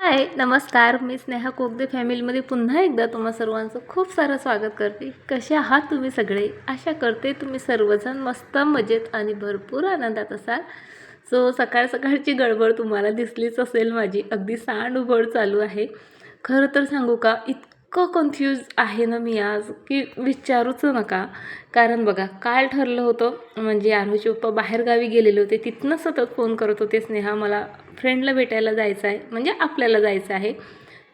हाय नमस्कार. मी स्नेहा कोगदे फॅमिलीमध्ये पुन्हा एकदा तुम्हा सर्वांचं खूप सारं स्वागत करते. कसे आहात तुम्ही सगळे? आशा करते तुम्ही सर्वजण मस्त मजेत आणि भरपूर आनंदात असाल. सो सकाळ सकाळची गडबड तुम्हाला दिसलीच असेल माझी. अगदी सांड उघड चालू आहे. खरं तर सांगू का इतकं कन्फ्यूज आहे ना मी आज की विचारूच नका. कारण बघा काल ठरलं होतं म्हणजे आरोचे पप्पा बाहेरगावी गेलेले होते. तिथनं सतत फोन करत होते स्नेहा मला फ्रेंडला भेटायला जायचं आहे. म्हणजे आपल्याला जायचं आहे.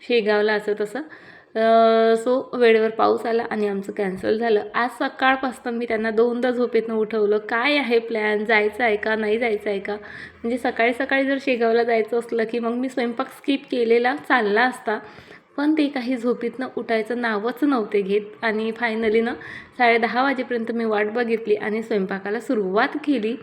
शेगावला असं तसं. सो वेळेवर पाऊस आला आणि आमचं कॅन्सल झालं. आज सकाळपासून मी त्यांना दोनदा झोपेतनं उठवलं. काय आहे प्लॅन जायचं आहे का? नाही जायचं आहे का? म्हणजे सकाळी सकाळी जर शेगावला जायचं असलं की मग मी स्वयंपाक स्किप केलेला चालला असता. पण ते काही झोपीतनं उठायचं नावच नव्हते घेत. आणि फायनली ना साडेदहा वाजेपर्यंत मी वाट बघितली आणि स्वयंपाकाला सुरुवात केली.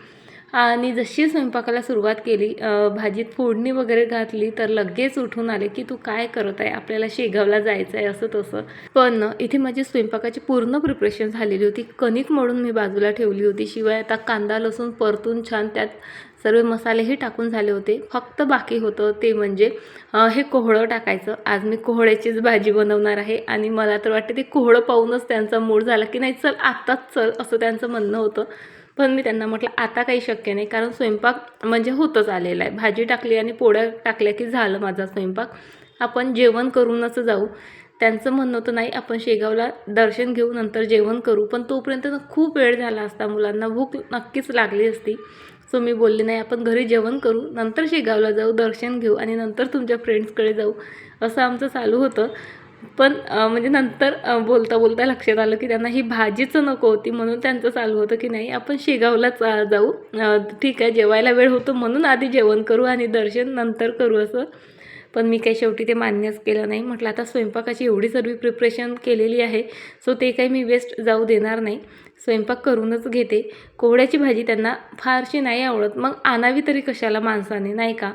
आणि जशी स्वयंपाकाला सुरुवात केली भाजीत फोडणी वगैरे घातली तर लगेच उठून आले की तू काय करत आहे? आपल्याला शेगावला जायचं आहे असं तसं. पण इथे माझी स्वयंपाकाची पूर्ण प्रिपरेशन झालेली होती. कणिक मळून मी बाजूला ठेवली होती. शिवाय आता कांदा लसूण परतून छान त्यात सर्व मसालेही टाकून झाले होते. फक्त बाकी होतं ते म्हणजे हे कोहळं टाकायचं. आज मी कोहळ्याचीच भाजी बनवणार आहे आणि मला तर वाटते ते कोहळं पाहूनच त्यांचा मूड झाला की नाही चल आत्ताच चल असं त्यांचं म्हणणं होतं. पण मी त्यांना म्हटलं आता काही शक्य नाही कारण स्वयंपाक म्हणजे होतच आलेला आहे. भाजी टाकली आणि पोळ्या टाकल्या की झालं माझा स्वयंपाक. आपण जेवण करूनच जाऊ. त्यांचं म्हणणं होतं नाही आपण शेगावला दर्शन घेऊ नंतर जेवण करू. पण तोपर्यंत खूप वेळ झाला असता मुलांना. भूक नक्कीच लागली असती. सो मी बोलले नाही आपण घरी जेवण करू नंतर शेगावला जाऊ दर्शन घेऊ आणि नंतर तुमच्या फ्रेंड्सकडे जाऊ. असं आमचं चालू होतं. पण म्हणजे नंतर बोलता बोलता लक्षात आलं की त्यांना ही भाजीच नको होती म्हणून त्यांचं चालू होतं की नाही आपण शेगावलाच जाऊ. ठीक आहे जेवायला वेळ होतो म्हणून आधी जेवण करू आणि दर्शन नंतर करू असं. पण मी काही शेवटी ते मान्यच केलं नाही. म्हटलं आता स्वयंपाकाची एवढी सर्व प्रिपरेशन केलेली आहे सो ते काही मी वेस्ट जाऊ देणार नाही. स्वयंपाक करूनच घेते. कोहड्याची भाजी त्यांना फारशी नाही आवडत. मग आणावी तरी कशाला माणसाने नाही का?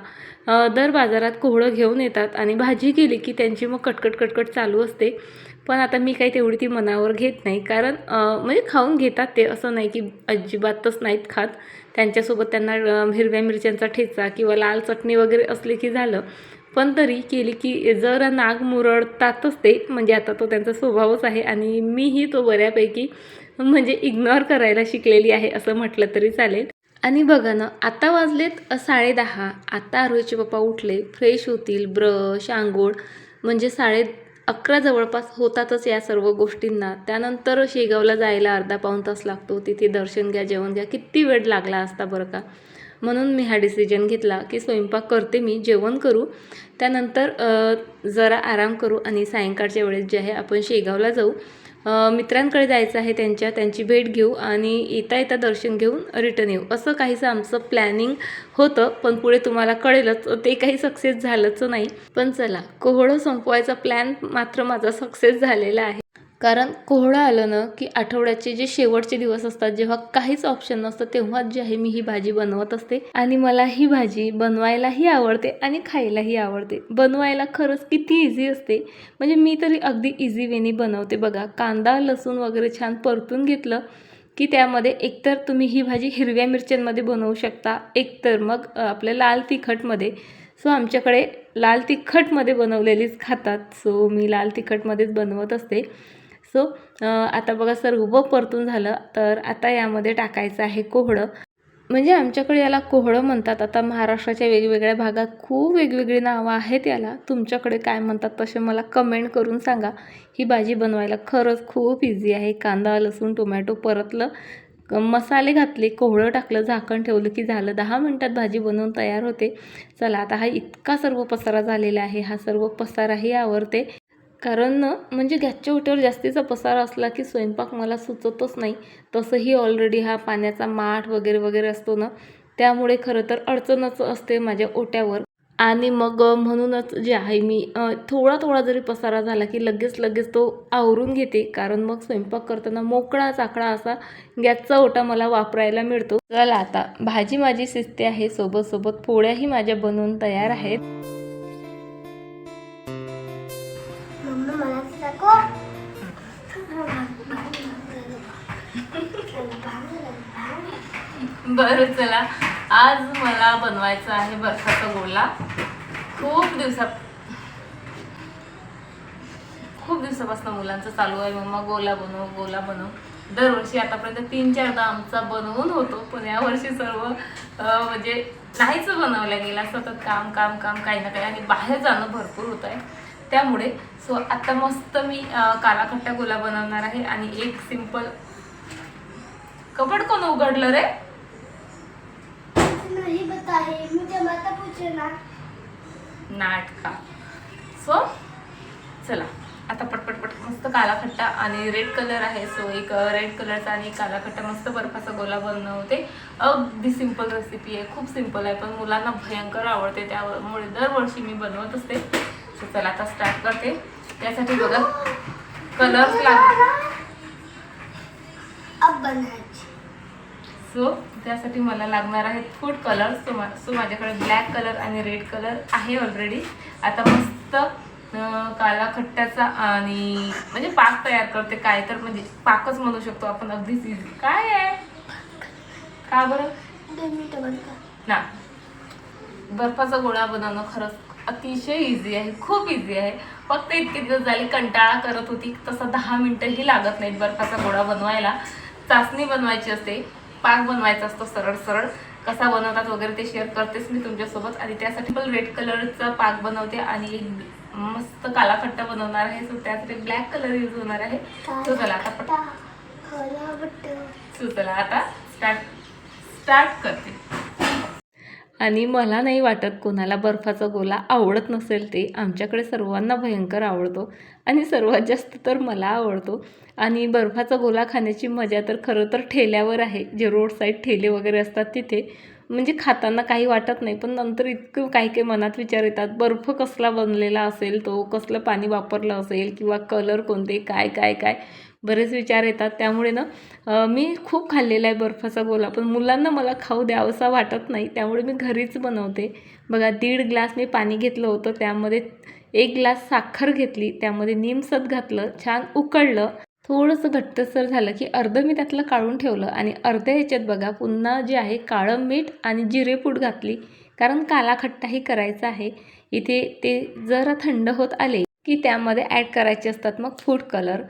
दर बाजारात कोहळं घेऊन येतात आणि भाजी केली की त्यांची मग कटकट कटकट चालू असते. पण आता मी काही तेवढी ती मनावर घेत नाही. कारण म्हणजे खाऊन घेतात ते. असं नाही की अजिबातच नाहीत खात. त्यांच्यासोबत त्यांना हिरव्या मिरच्यांचा ठेचा किंवा लाल चटणी वगैरे असली की झालं पण तरी केली की जर नाग मुरडतातच ते म्हणजे आता तो त्यांचा स्वभावच आहे आणि मीही तो बऱ्यापैकी म्हणजे इग्नोर करायला शिकलेली आहे असं म्हटलं तरी चालेल. आणि बघा ना आता वाजलेत साडेदहा आता आरोचे पप्पा उठले फ्रेश होतील ब्रश आंघोळ म्हणजे साडे अकरा जवळपास होतातच या सर्व गोष्टींना. त्यानंतर शेगावला जायला अर्धा पाऊण तास लागतो तिथे दर्शन घ्या जेवण घ्या किती वेळ लागला असता बरं का? म्हणून मी हा डिसिजन घेतला की स्वयंपाक करते मी जेवण करू. त्यानंतर जरा आराम करू आणि सायंकाळच्या वेळेस जे आहे आपण शेगावला जाऊ. मित्रांकडे जायचं आहे त्यांच्या त्यांची भेट घेऊ आणि येता येता दर्शन घेऊन रिटर्न येऊ. असं काहीसं आमचं प्लॅनिंग होतं पण पुढे तुम्हाला कळेलच ते काही सक्सेस झालंच नाही. पण चला कोहळं संपवायचा प्लॅन मात्र माझा सक्सेस झालेला आहे. कारण कोहळं आलं ना की आठवड्याचे जे शेवटचे दिवस असतात जेव्हा काहीच ऑप्शन नसतं तेव्हाच जे आहे मी ही भाजी बनवत असते. आणि मला ही भाजी बनवायलाही आवडते आणि खायलाही आवडते. बनवायला खरंच किती इझी असते. म्हणजे मी तरी अगदी इझी वेनी बनवते बघा. कांदा लसूण वगैरे छान परतून घेतलं की त्यामध्ये एकतर तुम्ही ही भाजी हिरव्या मिरच्यांमध्ये बनवू शकता. एकतर मग आपल्या लाल तिखटमध्ये. सो आमच्याकडे लाल तिखटमध्ये बनवलेलीच खातात. सो मी लाल तिखटमध्येच बनवत असते. सो आता बघा सर्व परतून झालं तर आता यामध्ये टाकायचं आहे कोहळं. म्हणजे आमच्याकडे याला कोहळं म्हणतात. आता महाराष्ट्राच्या वेगवेगळ्या भागात खूप वेगवेगळी नावं आहेत याला. तुमच्याकडे काय म्हणतात तसे मला कमेंट करून सांगा. ही भाजी बनवायला खरंच खूप इझी आहे. कांदा लसूण टोमॅटो परतलं. मसाले घातले कोहळं टाकलं झाकण ठेवलं की झालं. दहा मिनटात भाजी बनवून तयार होते. चला आता हा इतका सर्व पसारा झालेला आहे. हा सर्व पसाराही आवडते कारण म्हणजे गॅसच्या ओट्यावर जास्तीचा पसारा असला की स्वयंपाक मला सुचतच नाही. तसंही ऑलरेडी हा पाण्याचा माठ वगैरे वगैरे असतो ना त्यामुळे खरं तर अडचणच असते माझ्या ओट्यावर. आणि मग म्हणूनच जे आहे मी थोडा थोडा जरी पसारा झाला की लगेच लगेच तो आवरून घेते. कारण मग स्वयंपाक करताना मोकळा चाकळा असा गॅसचा ओटा मला वापरायला मिळतो. चला आता भाजी माझी शिजते आहे. सोबत सोबत पोळ्याही माझ्या बनवून तयार आहेत. बरं चला. आज मला बनवायचा आहे बर्फाचा गोला. खूप दिवसा खूप दिवसापासून मुलांचं चालू आहे मम्मा गोला बनव गोला बनव. दरवर्षी आतापर्यंत तीन चारदा आमचा बनवून होतो पण यावर्षी सर्व म्हणजे नाहीच बनवला गेला. सतत काम काम काम काही ना काही. आणि बाहेर जाणं भरपूर होत आहे. त्यामुळे सो आता मस्त मी कालाखट्टा गोला बनवणार आहे. आणि एक सिंपल कपड कोण उघडलं रे? नहीं बताए मुझे मत पूछना नाटका. सो चला. आता पटपट पट मस्त काला खट्टा आणि रेड कलर आहे. सो एक रेड कलरचा आणि एक काला खट्टा मस्त बर्फाचा गोला बनवते. अगदी सिंपल रेसिपी आहे. खूप सिंपल आहे पण मुलांना भयंकर आवडते. त्यामुळे दरवर्षी मी बनवत असते. सो चला आता स्टार्ट करते. त्यासाठी बघा. कलर्स लाग अब बनायची सो त्यासाठी मला लागणार आहेत फूड कलर सो मा सो माझ्याकडे ब्लॅक कलर आणि रेड कलर आहे ऑलरेडी आता मस्त काला खट्ट्याचा आणि म्हणजे पाक तयार करते. काय तर म्हणजे पाकच म्हणू शकतो आपण अगदीच इझी काय आहे? का बरं? ना. बर्फाचा गोळा बनवणं खरंच अतिशय इझी आहे. खूप इझी आहे. फक्त इतके दिवस झाले कंटाळा करत होती. तसं दहा मिनटंही लागत नाहीत बर्फाचा गोळा बनवायला. चाचणी बनवायची असते. पाक बनवायचा असतो सरळ सरळ. कसा बनवतात वगैरे ते शेअर करतेच मी तुमच्यासोबत. आणि त्यासाठी पण रेड कलरचा पाक बनवते आणि एक मस्त काला खट्टा बनवणार आहे. सो त्यासाठी ब्लॅक कलर यूज होणार आहे. सो चला आता चला आता स्टार्ट स्टार्ट करते. आणि मला नाही वाटत कोणाला बर्फाचा गोला आवडत नसेल ते. आमच्याकडे सर्वांना भयंकर आवडतो आणि सर्वात जास्त तर मला आवडतो. आणि बर्फाचा गोला खाण्याची मजा तर खरं तर ठेल्यावर आहे. जे रोड साईड ठेले वगैरे असतात तिथे म्हणजे खाताना काही वाटत नाही पण नंतर इतकं काही काही मनात विचार येतात बर्फ कसला बनलेला असेल तो कसलं पाणी वापरलं असेल किंवा कलर कोणते काय काय काय. बरेच विचार येतात. त्यामुळे ना मी खूप खाल्लेला आहे बर्फाचा गोला पण मुलांना मला खाऊ द्यावंसा वाटत नाही. त्यामुळे मी घरीच बनवते. बघा दीड ग्लास मी पाणी घेतलं होतं. त्यामध्ये एक ग्लास साखर घेतली. त्यामध्ये निमसत घातलं. छान उकळलं. थोडंसं घट्टसर झालं की अर्धं मी त्यातलं काढून ठेवलं. आणि अर्ध्या ह्याच्यात बघा पुन्हा जे आहे काळं मीठ आणि जिरेपूड घातली. कारण काला खट्टाही करायचा आहे. इथे ते जरा थंड होत आले. की त्यामध्ये ॲड करायचे असतात मग फूड कलर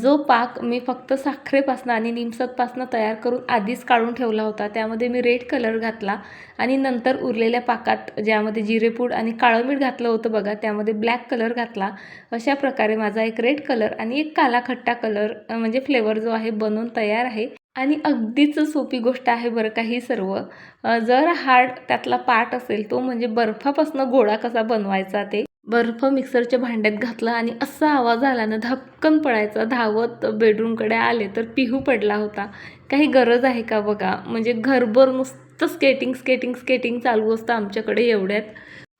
जो पाक मी फक्त साखरेपासनं आणि निमसतपासनं तयार करून आधीच काढून ठेवला होता त्यामध्ये मी रेड कलर घातला आणि नंतर उरलेल्या पाकात ज्यामध्ये जिरेपूड आणि काळं मीठ घातलं होतं बघा त्यामध्ये ब्लॅक कलर घातला. अशा प्रकारे माझा एक रेड कलर आणि एक काला खट्टा कलर म्हणजे फ्लेवर जो आहे बनवून तयार आहे. आणि अगदीच सोपी गोष्ट आहे बरं का ही सर्व. जर हार्ड त्यातला पार्ट असेल तो म्हणजे बर्फापासून गोळा कसा बनवायचा ते. बर्फ मिक्सरच्या भांड्यात घातला आणि असा आवाज आला ना धपकन पडायचा धावत बेडरूमकडे आले तर पिहू पडला होता. काही गरज आहे का बघा? म्हणजे घरभर नुसतं स्केटिंग स्केटिंग स्केटिंग चालू असतं आमच्याकडे एवढ्यात.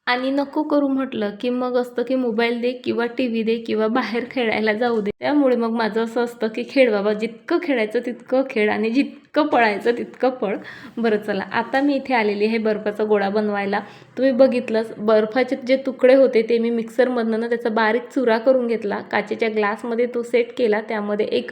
आणि नको करू म्हटलं की मग असतं की मोबाईल दे किंवा टी व्ही दे किंवा बाहेर खेळायला जाऊ दे. त्यामुळे मग माझं असं असतं की खेळ बाबा जितकं खेळायचं तितकं खेळ आणि जितकं पळायचं तितकं पळ. बरं चला आता मी इथे आलेली आहे बर्फाचा गोळा बनवायला. तुम्ही बघितलंच बर्फाचे जे तुकडे होते ते मी मिक्सरमधनं त्याचा बारीक चुरा करून घेतला. काचेच्या ग्लासमध्ये तो सेट केला. त्यामध्ये एक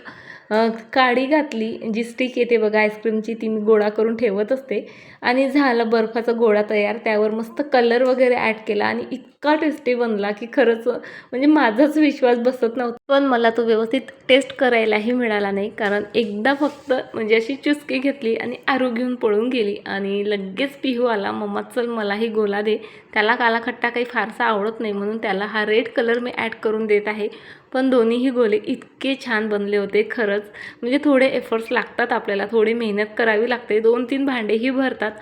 काडी घातली जी स्टिक येते बघा आईस्क्रीमची ती मी गोळा करून ठेवत असते. आणि झालं बर्फाचा गोळा तयार त्यावर मस्त कलर वगैरे ॲड केला आणि इतका टेस्टी बनला की खरंच म्हणजे माझाच विश्वास बसत नव्हता. पण मला तो व्यवस्थित टेस्ट करायलाही मिळाला नाही कारण एकदा फक्त म्हणजे अशी चुस्की घेतली आणि आरू घेऊन पळून गेली आणि लगेच पिहू आला मम्मा चल मलाही गोला दे. त्याला कालाखट्टा काही फारसा आवडत नाही म्हणून त्याला हा रेड कलर मी ॲड करून देत आहे. पण दोन्हीही गोले इतके छान बनले होते खरंच. म्हणजे थोडे एफर्ट्स लागतात आपल्याला थोडी मेहनत करावी लागते दोन तीन भांडेही भरतात.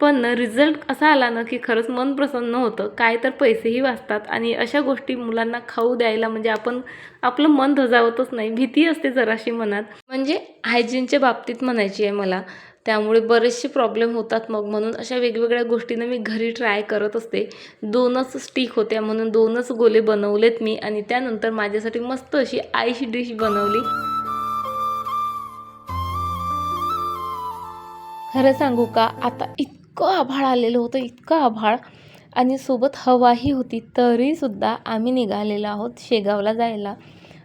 पण रिझल्ट असा आला ना की खरंच मन प्रसन्न होतं. काय तर पैसेही वाचतात आणि अशा गोष्टी मुलांना खाऊ द्यायला म्हणजे आपण आपलं मन धजावतच नाही. भीती असते जराशी मनात. म्हणजे हायजीनच्या बाबतीत म्हणायची आहे मला. त्यामुळे बरेचसे प्रॉब्लेम होतात मग म्हणून अशा वेगवेगळ्या गोष्टीनं मी घरी ट्राय करत असते. दोनच स्टिक होत्या म्हणून दोनच गोले बनवलेत मी आणि त्यानंतर माझ्यासाठी मस्त अशी आईशी डिश बनवली. खरं सांगू का आता इतकं आभाळ आलेलं होतं इतकं आभाळ. आणि सोबत हवाही होती तरीसुद्धा आम्ही निघालेलो आहोत शेगावला जायला.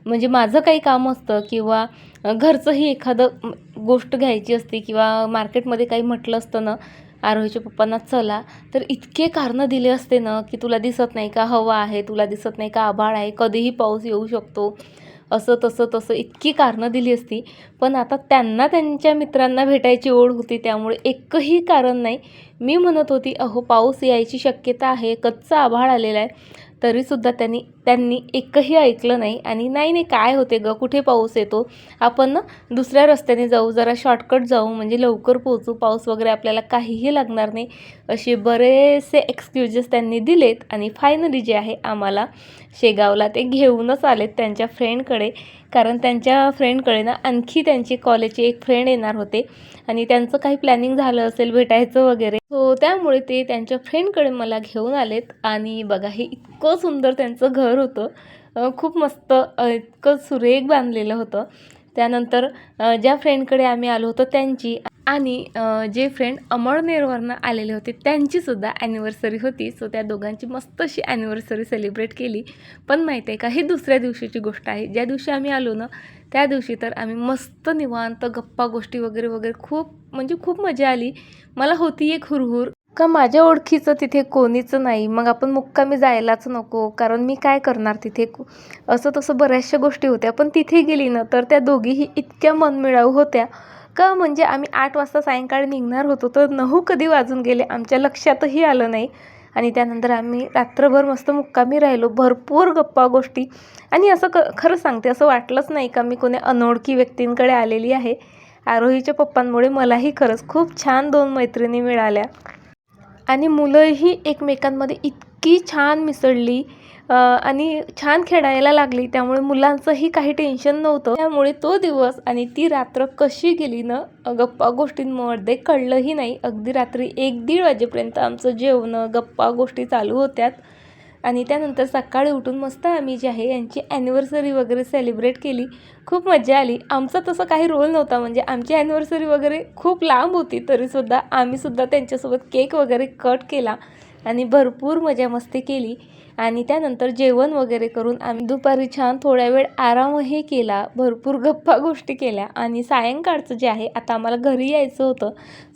म्हणजे माझं काही काम असतं किंवा घरचंही एखादं गोष्ट घ्यायची असते किंवा मार्केटमध्ये काही म्हटलं असतं ना आरोहीच्या पप्पांना चला. तर इतके कारणं दिले असते ना की तुला दिसत नाही का हवा आहे तुला दिसत नाही का आभाळ आहे कधीही पाऊस येऊ शकतो. असं तसं तसं इतकी कारणं दिली असती. पण आता त्यांना त्यांच्या मित्रांना भेटायची ओढ होती त्यामुळे एकही कारण नाही. मी म्हणत होती अहो पाऊस यायची शक्यता आहे कच्चा आभाळ आलेला आहे. तरीसुद्धा त्यांनी त्यांनी एकही ऐकलं नाही. आणि नाही नाही काय होते ग? कुठे पाऊस येतो? आपण ना दुसऱ्या रस्त्याने जाऊ जरा शॉर्टकट जाऊ म्हणजे लवकर पोहोचू. पाऊस वगैरे आपल्याला काहीही लागणार नाही. असे बरेचसे एक्सक्युजेस त्यांनी दिलेत. आणि फायनली जे आहे आम्हाला शेगावला ते घेऊनच आलेत त्यांच्या फ्रेंडकडे कारण त्यांच्या फ्रेंडकडे ना आणखी त्यांचे कॉलेजचे एक फ्रेंड येणार होते. आणि त्यांचं काही प्लॅनिंग झालं असेल भेटायचं वगैरे. सो त्यामुळे ते त्यांच्या फ्रेंडकडे मला घेऊन आलेत. आणि बघा हे इतकं सुंदर त्यांचं घर होतं. खूप मस्त इतकं सुरेख बांधलेलं होतं. त्यानंतर ज्या फ्रेंडकडे आम्ही आलो होतो त्यांची आणि जे फ्रेंड अमळनेरवरनं आलेले होते त्यांचीसुद्धा ॲनिव्हर्सरी होती. सो त्या दोघांची मस्त अशी ॲनिव्हर्सरी सेलिब्रेट केली. पण माहिती आहे का ही दुसऱ्या दिवशीची गोष्ट आहे. ज्या दिवशी आम्ही आलो ना त्या दिवशी तर आम्ही मस्त निवांत गप्पा गोष्टी वगैरे वगैरे खूप म्हणजे खूप मजा आली. मला होती एक हुरहुर का माझ्या ओळखीचं तिथे कोणीच नाही? मग आपण मुक्कामी जायलाच नको. कारण मी काय करणार तिथे? असं तसं बऱ्याचशा गोष्टी होत्या. पण तिथे गेली ना तर त्या दोघीही इतक्या मनमिळाऊ होत्या. का म्हणजे आम्ही आठ वाजता सायंकाळी निघणार होतो तर नऊ कधी वाजून गेले? आमच्या लक्षातही आलं नाही. आणि त्यानंतर आम्ही रात्रभर मस्त मुक्कामी राहिलो. भरपूर गप्पा गोष्टी. आणि असं क खरं सांगते असं वाटलंच नाही का मी कोणी अनोळखी व्यक्तींकडे आलेली आहे. आरोहीच्या पप्पांमुळे मलाही खरंच खूप छान दोन मैत्रिणी मिळाल्या. आणि मुलंही एकमेकांमध्ये इतकी छान मिसळली आणि छान खेळायला लागली. त्यामुळे मुलांचंही काही टेन्शन नव्हतं. त्यामुळे तो दिवस आणि ती रात्र कशी गेली ना गप्पा गोष्टींमध्ये कळलंही नाही. अगदी रात्री एक दीड वाजेपर्यंत आमचं जेवणं गप्पा गोष्टी चालू होत्यात. आणि त्यानंतर सकाळी उठून मस्त आम्ही जे आहे यांची ॲनिव्हर्सरी वगैरे सेलिब्रेट केली. खूप मजा आली. आमचा तसं काही रोल नव्हता. म्हणजे आमची ॲनिव्हर्सरी वगैरे खूप लांब होती. तरीसुद्धा आम्हीसुद्धा त्यांच्यासोबत केक वगैरे कट केला. आणि भरपूर मजा मस्ती केली. आणि त्यानंतर जेवण वगैरे करून आम्ही दुपारी छान थोड्या वेळ आरामही केला भरपूर गप्पा गोष्टी केल्या आणि सायंकाळचं जे आहे आता आम्हाला घरी यायचं होतं.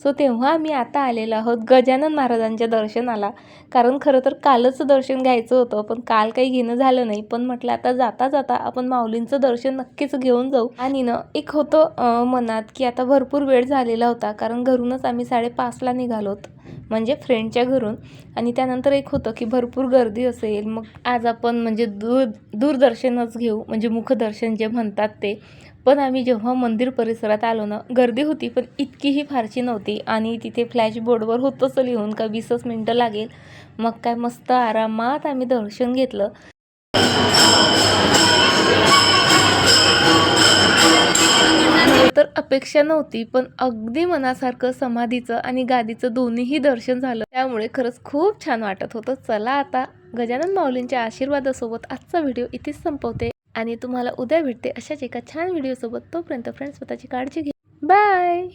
सो तेव्हा आम्ही आता आलेलो आहोत गजानन महाराजांच्या दर्शनाला. कारण खरं तर कालच दर्शन घ्यायचं होतं पण काल काही घेणं झालं नाही. पण म्हटलं आता जाता जाता आपण माऊलींचं दर्शन नक्कीच घेऊन जाऊ. आणि ना एक होतं मनात की आता भरपूर वेळ झालेला होता. कारण घरूनच आम्ही साडेपाचला निघालोत म्हणजे फ्रेंडच्या घरून. आणि त्यानंतर एक होतं की भरपूर गर्दी असेल मग आज आपण म्हणजे दूर दूरदर्शनच घेऊ म्हणजे मुखदर्शन जे म्हणतात ते. पण आम्ही जेव्हा मंदिर परिसरात आलो ना गर्दी होती पण इतकीही फारशी नव्हती. आणि तिथे फ्लॅशबोर्डवर होतंच लिहून का वीसच मिनटं लागेल. मग काय मस्त आरामात आम्ही दर्शन घेतलं. तर अपेक्षा नव्हती पण अगदी मनासारखं समाधीचं आणि गादीचं दोन्हीही दर्शन झालं. त्यामुळे खरंच खूप छान वाटत होतं. चला आता गजानन माऊलींच्या आशीर्वादासोबत आजचा व्हिडिओ इथेच संपवते आणि तुम्हाला उद्या भेटते अशाच एका छान व्हिडिओसोबत. तोपर्यंत फ्रेंड्स स्वतःची काळजी घे. बाय